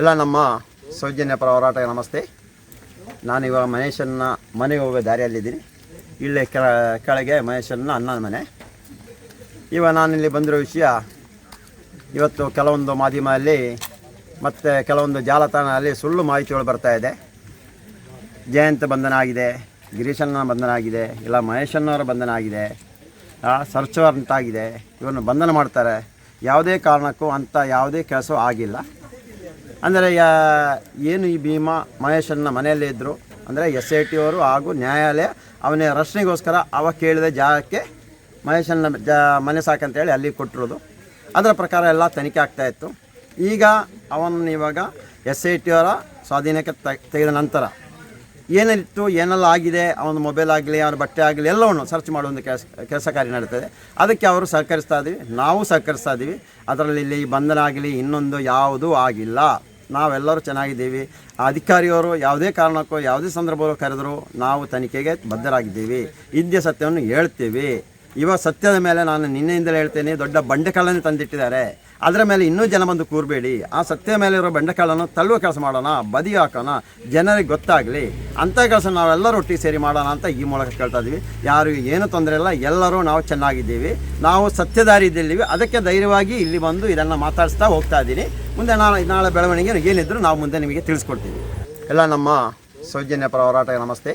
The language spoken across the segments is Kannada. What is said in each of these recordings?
ಎಲ್ಲ ನಮ್ಮ ಸೌಜನ್ಯ ಪರ ಹೋರಾಟ ನಮಸ್ತೆ. ನಾನು ಇವಾಗ ಮಹೇಶನ್ನ ಮನೆಗೆ ಹೋಗೋ ದಾರಿಯಲ್ಲಿದ್ದೀನಿ. ಇಲ್ಲೇ ಕೆಳ, ಕೆಳಗೆ ಮಹೇಶನ್ನ ಅಣ್ಣನ ಮನೆ. ಇವಾಗ ನಾನಿಲ್ಲಿ ಬಂದಿರೋ ವಿಷಯ, ಇವತ್ತು ಕೆಲವೊಂದು ಮಾಧ್ಯಮದಲ್ಲಿ ಮತ್ತು ಕೆಲವೊಂದು ಜಾಲತಾಣದಲ್ಲಿ ಸುಳ್ಳು ಮಾಹಿತಿಗಳು ಬರ್ತಾ ಇದೆ. ಜಯಂತ ಬಂಧನ ಆಗಿದೆ ಗಿರೀಶನ್ನ ಬಂಧನ ಆಗಿದೆ ಇಲ್ಲ ಮಹೇಶನ್ನವರ ಬಂಧನ ಆಗಿದೆ ಸರ್ಚ್ ಅಂತಾಗಿದೆ ಆಗಿದೆ ಇವನ್ನು ಬಂಧನ ಮಾಡ್ತಾರೆ. ಯಾವುದೇ ಕಾರಣಕ್ಕೂ ಅಂಥ ಯಾವುದೇ ಕೆಲಸ ಆಗಿಲ್ಲ. ಅಂದರೆ, ಯಾ- ಏನು ಈ ಭೀಮಾ ಮಹೇಶನ್ನ ಮನೆಯಲ್ಲೇ ಇದ್ದರು ಅಂದರೆ, ಎಸ್ ಐ ಟಿ ಅವರು ಹಾಗೂ ನ್ಯಾಯಾಲಯ ಅವನೇ ರಕ್ಷಣೆಗೋಸ್ಕರ ಅವ ಕೇಳಿದ ಜಾಗಕ್ಕೆ ಮಹೇಶನ್ನ ಜ, ಮನೆ ಸಾಕಂತೇಳಿ ಅಲ್ಲಿ ಕೊಟ್ಟಿರೋದು. ಅದರ ಪ್ರಕಾರ ಎಲ್ಲ ತನಿಖೆ ಆಗ್ತಾ ಇತ್ತು. ಈಗ ಅವನ ಇವಾಗ ಎಸ್ ಐ ಟಿ ಅವರ ಸ್ವಾಧೀನಕ್ಕೆ ತೆಗೆದ ನಂತರ ಏನಿತ್ತು, ಏನೆಲ್ಲ ಆಗಿದೆ, ಅವನ ಮೊಬೈಲ್ ಆಗಲಿ, ಅವನ ಬಟ್ಟೆ ಆಗಲಿ, ಎಲ್ಲವನ್ನು ಸರ್ಚ್ ಒಂದು ಕೆಲಸ ಕೆಲಸ ಕಾರ್ಯ ನಡೀತದೆ ಅದಕ್ಕೆ ಅವರು ಸಹಕರಿಸ್ತಾ ಇದ್ದೀವಿ. ನಾವು ಸಹಕರಿಸ್ತಾ ಇದ್ದೀವಿ. ಅದರಲ್ಲಿ ಇಲ್ಲಿ ಬಂಧನ ಆಗಲಿ, ಇನ್ನೊಂದು ಯಾವುದೂ ಆಗಿಲ್ಲ. ನಾವೆಲ್ಲರೂ ಚೆನ್ನಾಗಿದ್ದೀವಿ. ಅಧಿಕಾರಿಯವರು ಯಾವುದೇ ಕಾರಣಕ್ಕೂ ಯಾವುದೇ ಸಂದರ್ಭದಲ್ಲೂ ಕರೆದರೂ ನಾವು ತನಿಖೆಗೆ ಬದ್ಧರಾಗಿದ್ದೀವಿ. ಇದ್ದ ಸತ್ಯವನ್ನು ಹೇಳ್ತೀವಿ. ಇವಾಗ ಸತ್ಯದ ಮೇಲೆ ನಾನು ನಿನ್ನೆಯಿಂದಲೇ ಹೇಳ್ತೇನೆ, ದೊಡ್ಡ ಬಂಡೆಕಲ್ಲನ್ನು ತಂದಿಟ್ಟಿದ್ದಾರೆ. ಅದರ ಮೇಲೆ ಇನ್ನೂ ಜನ ಬಂದು ಕೂರಬೇಡಿ. ಆ ಸತ್ಯ ಮೇಲೆ ಇರೋ ಬಂಡೆಕಾಳನ್ನು ತಳ್ಳುವ ಕೆಲಸ ಮಾಡೋಣ, ಬದಿ ಹಾಕೋಣ, ಜನರಿಗೆ ಗೊತ್ತಾಗಲಿ. ಅಂಥ ಕೆಲಸ ನಾವೆಲ್ಲರೂ ಒಟ್ಟಿಗೆ ಸೇರಿ ಮಾಡೋಣ ಅಂತ ಈ ಮೂಲಕ ಕೇಳ್ತಾ ಇದ್ದೀವಿ. ಯಾರು ಏನು ತೊಂದರೆ ಇಲ್ಲ, ಎಲ್ಲರೂ ನಾವು ಚೆನ್ನಾಗಿದ್ದೀವಿ. ನಾವು ಸತ್ಯದಾರಿಯಲ್ಲಿದ್ದೀವಿ ಅದಕ್ಕೆ ಧೈರ್ಯವಾಗಿ ಇಲ್ಲಿ ಬಂದು ಇದನ್ನು ಮಾತಾಡಿಸ್ತಾ ಹೋಗ್ತಾ ಇದ್ದೀನಿ. ಮುಂದೆ ನಾಳೆ ನಾಳೆ ಬೆಳವಣಿಗೆ ಏನಿದ್ರು ನಾವು ಮುಂದೆ ನಿಮಗೆ ತಿಳಿಸ್ಕೊಡ್ತೀವಿ. ಎಲ್ಲ ನಮ್ಮ ಸೌಜನ್ಯ ಪರ ಹೋರಾಟ ನಮಸ್ತೆ.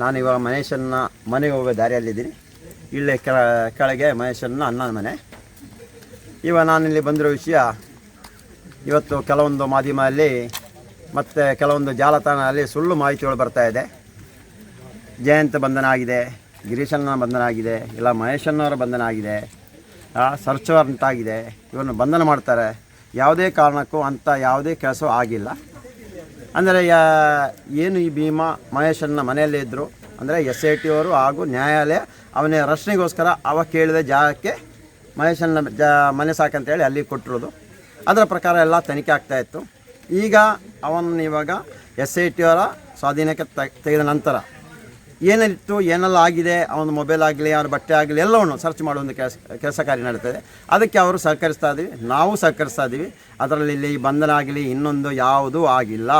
ನಾನು ಇವಾಗ ಮಹೇಶನ್ನ ಮನೆಗೆ ಹೋಗೋ ದಾರಿಯಲ್ಲಿದ್ದೀನಿ. ಇಲ್ಲೇ ಕೆಳ, ಕೆಳಗೆ ಮಹೇಶನ್ನ ಅಣ್ಣನ ಮನೆ. ಇವ ನಾನಿಲ್ಲಿ ಬಂದಿರೋ ವಿಷಯ, ಇವತ್ತು ಕೆಲವೊಂದು ಮಾಧ್ಯಮದಲ್ಲಿ ಮತ್ತು ಕೆಲವೊಂದು ಜಾಲತಾಣದಲ್ಲಿ ಸುಳ್ಳು ಮಾಹಿತಿಗಳು ಬರ್ತಾ ಇದೆ. ಜಯಂತ ಬಂಧನ ಆಗಿದೆ ಗಿರೀಶಣ್ಣನ ಬಂಧನ ಆಗಿದೆ ಇಲ್ಲ ಮಹೇಶನ್ನವರ ಬಂಧನ ಆಗಿದೆ ಸರ್ಚ್ ವಾರಂಟ್ ಆಗಿದೆ ಇವನ್ನು ಬಂಧನ ಮಾಡ್ತಾರೆ. ಯಾವುದೇ ಕಾರಣಕ್ಕೂ ಅಂಥ ಯಾವುದೇ ಕೆಲಸ ಆಗಿಲ್ಲ. ಅಂದರೆ ಏನು ಈ ಭೀಮಾ ಮಹೇಶನ್ನ ಮನೆಯಲ್ಲೇ ಇದ್ದರು ಅಂದರೆ ಎಸ್ ಐ ಟಿ ಅವರು ಹಾಗೂ ನ್ಯಾಯಾಲಯ ಅವನ ರಕ್ಷಣೆಗೋಸ್ಕರ ಅವ ಕೇಳಿದ ಜಾಗಕ್ಕೆ ಮಹೇಶನ ಜ ಮನೆ ಸಾಕಂತೇಳಿ ಅಲ್ಲಿ ಕೊಟ್ಟಿರೋದು. ಅದರ ಪ್ರಕಾರ ಎಲ್ಲ ತನಿಖೆ ಆಗ್ತಾ ಇತ್ತು. ಈಗ ಅವನ ಇವಾಗ ಎಸ್ ಐ ಟಿ ಅವರ ಸ್ವಾಧೀನಕ್ಕೆ ತೆಗೆದ ನಂತರ ಏನಿತ್ತು, ಏನೆಲ್ಲ ಆಗಿದೆ, ಅವನ ಮೊಬೈಲ್ ಆಗಲಿ, ಅವನ ಬಟ್ಟೆ ಆಗಲಿ, ಎಲ್ಲವನ್ನು ಸರ್ಚ್ ಮಾಡುವ ಒಂದು ಕೆಲಸ ಕೆಲಸ ಕಾರ್ಯ ನಡೀತದೆ. ಅದಕ್ಕೆ ಅವರು ಸಹಕರಿಸ್ತಾ ಇದ್ದೀವಿ. ನಾವು ಸಹಕರಿಸ್ತಾ ಇದ್ದೀವಿ. ಅದರಲ್ಲಿ ಇಲ್ಲಿ ಬಂಧನ ಆಗಲಿ, ಇನ್ನೊಂದು ಯಾವುದೂ ಆಗಿಲ್ಲ.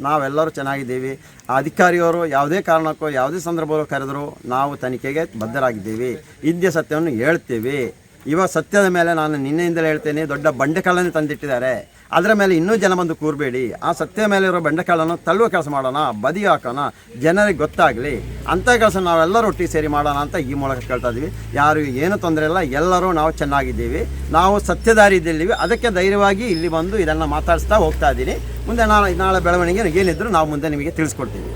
ನಾವೆಲ್ಲರೂ ಚೆನ್ನಾಗಿದ್ದೀವಿ. ಆ ಅಧಿಕಾರಿಯವರು ಯಾವುದೇ ಕಾರಣಕ್ಕೂ, ಯಾವುದೇ ಸಂದರ್ಭದಲ್ಲೂ ಕರೆದರೂ ನಾವು ತನಿಖೆಗೆ ಬದ್ಧರಾಗಿದ್ದೀವಿ. ಇದ್ದ ಸತ್ಯವನ್ನು ಹೇಳ್ತೀವಿ. ಇವಾಗ ಸತ್ಯದ ಮೇಲೆ ನಾನು ನಿನ್ನೆಯಿಂದಲೇ ಹೇಳ್ತೇನೆ, ದೊಡ್ಡ ಬಂಡೆಕಲ್ಲನ್ನು ತಂದಿಟ್ಟಿದ್ದಾರೆ. ಅದರ ಮೇಲೆ ಇನ್ನೂ ಜನ ಬಂದು ಕೂರಬೇಡಿ. ಆ ಸತ್ಯ ಮೇಲೆ ಇರೋ ಬಂಡೆಕಾಳನ್ನು ತಳ್ಳುವ ಕೆಲಸ ಮಾಡೋಣ, ಬದಿ ಹಾಕೋಣ, ಜನರಿಗೆ ಗೊತ್ತಾಗಲಿ. ಅಂಥ ಕೆಲಸ ನಾವೆಲ್ಲರೂ ಸೇರಿ ಮಾಡೋಣ ಅಂತ ಈ ಮೂಲಕ ಕೇಳ್ತಾ ಇದ್ದೀವಿ. ಯಾರು ಏನು ತೊಂದರೆ ಇಲ್ಲ, ಎಲ್ಲರೂ ನಾವು ಚೆನ್ನಾಗಿದ್ದೀವಿ. ನಾವು ಸತ್ಯದಾರಿಯಲ್ಲಿದ್ದೀವಿ. ಅದಕ್ಕೆ ಧೈರ್ಯವಾಗಿ ಇಲ್ಲಿ ಬಂದು ಇದನ್ನು ಮಾತಾಡಿಸ್ತಾ ಹೋಗ್ತಾ ಇದ್ದೀನಿ. ಮುಂದೆ ನಾಳೆ ನಾಳೆ ಬೆಳವಣಿಗೆ ಏನಿದ್ರು ನಾವು ಮುಂದೆ ನಿಮಗೆ ತಿಳಿಸ್ಕೊಡ್ತೀವಿ.